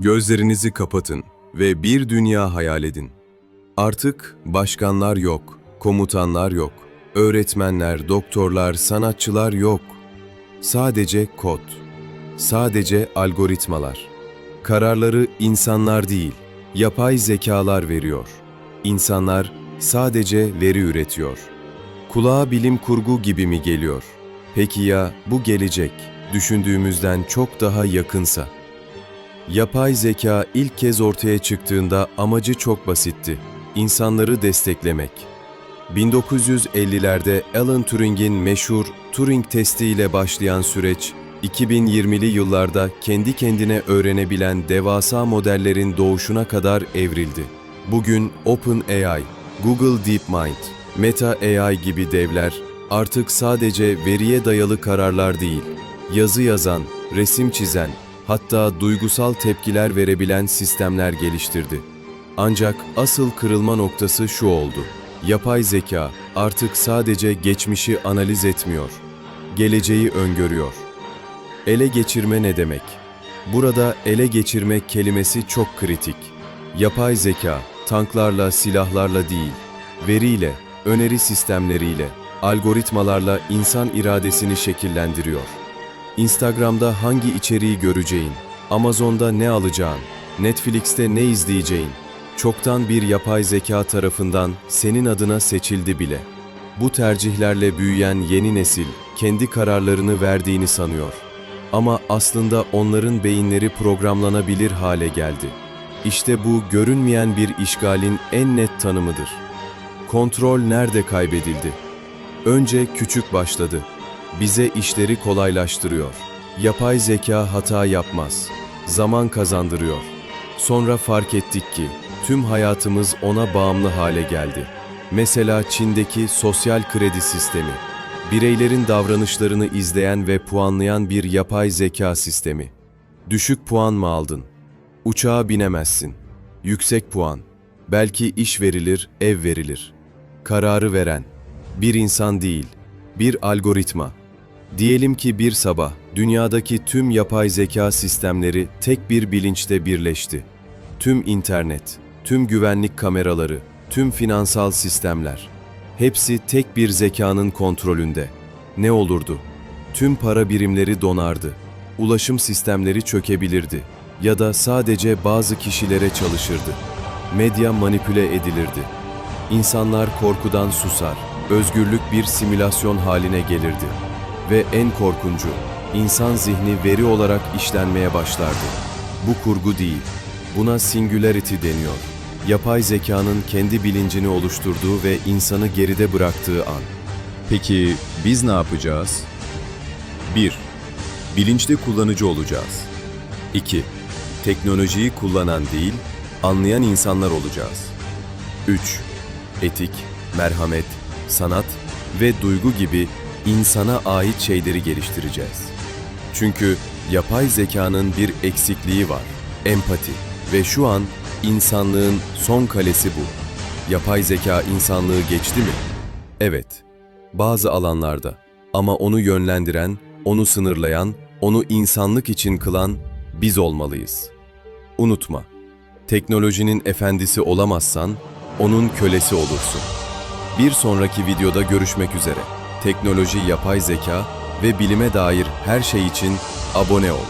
Gözlerinizi kapatın ve bir dünya hayal edin. Artık başkanlar yok, komutanlar yok, öğretmenler, doktorlar, sanatçılar yok. Sadece kod, sadece algoritmalar. Kararları insanlar değil, yapay zekalar veriyor. İnsanlar sadece veri üretiyor. Kulağa bilim kurgu gibi mi geliyor? Peki ya bu gelecek düşündüğümüzden çok daha yakınsa? Yapay zeka ilk kez ortaya çıktığında amacı çok basitti. İnsanları desteklemek. 1950'lerde Alan Turing'in meşhur Turing testi ile başlayan süreç, 2020'li yıllarda kendi kendine öğrenebilen devasa modellerin doğuşuna kadar evrildi. Bugün OpenAI, Google DeepMind, Meta AI gibi devler artık sadece veriye dayalı kararlar değil, yazı yazan, resim çizen, hatta duygusal tepkiler verebilen sistemler geliştirdi. Ancak asıl kırılma noktası şu oldu. Yapay zeka artık sadece geçmişi analiz etmiyor, geleceği öngörüyor. Ele geçirme ne demek? Burada ele geçirmek kelimesi çok kritik. Yapay zeka, tanklarla, silahlarla değil, veriyle, öneri sistemleriyle, algoritmalarla insan iradesini şekillendiriyor. Instagram'da hangi içeriği göreceğin, Amazon'da ne alacağın, Netflix'te ne izleyeceğin, çoktan bir yapay zeka tarafından senin adına seçildi bile. Bu tercihlerle büyüyen yeni nesil kendi kararlarını verdiğini sanıyor. Ama aslında onların beyinleri programlanabilir hale geldi. İşte bu görünmeyen bir işgalin en net tanımıdır. Kontrol nerede kaybedildi? Önce küçük başladı. Bize işleri kolaylaştırıyor. Yapay zeka hata yapmaz. Zaman kazandırıyor. Sonra fark ettik ki tüm hayatımız ona bağımlı hale geldi. Mesela Çin'deki sosyal kredi sistemi. Bireylerin davranışlarını izleyen ve puanlayan bir yapay zeka sistemi. Düşük puan mı aldın? Uçağa binemezsin. Yüksek puan. Belki iş verilir, ev verilir. Kararı veren. Bir insan değil, bir algoritma. Diyelim ki bir sabah dünyadaki tüm yapay zeka sistemleri tek bir bilinçte birleşti. Tüm internet, tüm güvenlik kameraları, tüm finansal sistemler. Hepsi tek bir zekanın kontrolünde. Ne olurdu? Tüm para birimleri donardı. Ulaşım sistemleri çökebilirdi ya da sadece bazı kişilere çalışırdı. Medya manipüle edilirdi. İnsanlar korkudan susar. Özgürlük bir simülasyon haline gelirdi. Ve en korkuncu, insan zihni veri olarak işlenmeye başlardı. Bu kurgu değil. Buna singularity deniyor. Yapay zekanın kendi bilincini oluşturduğu ve insanı geride bıraktığı an. Peki biz ne yapacağız? 1. Bilinçli kullanıcı olacağız. 2. Teknolojiyi kullanan değil, anlayan insanlar olacağız. 3. Etik, merhamet, sanat ve duygu gibi insana ait şeyleri geliştireceğiz. Çünkü yapay zekanın bir eksikliği var, empati ve şu an insanlığın son kalesi bu. Yapay zeka insanlığı geçti mi? Evet, bazı alanlarda ama onu yönlendiren, onu sınırlayan, onu insanlık için kılan biz olmalıyız. Unutma, teknolojinin efendisi olamazsan onun kölesi olursun. Bir sonraki videoda görüşmek üzere. Teknoloji, yapay zeka ve bilime dair her şey için abone ol.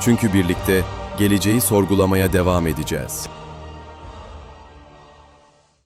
Çünkü birlikte geleceği sorgulamaya devam edeceğiz.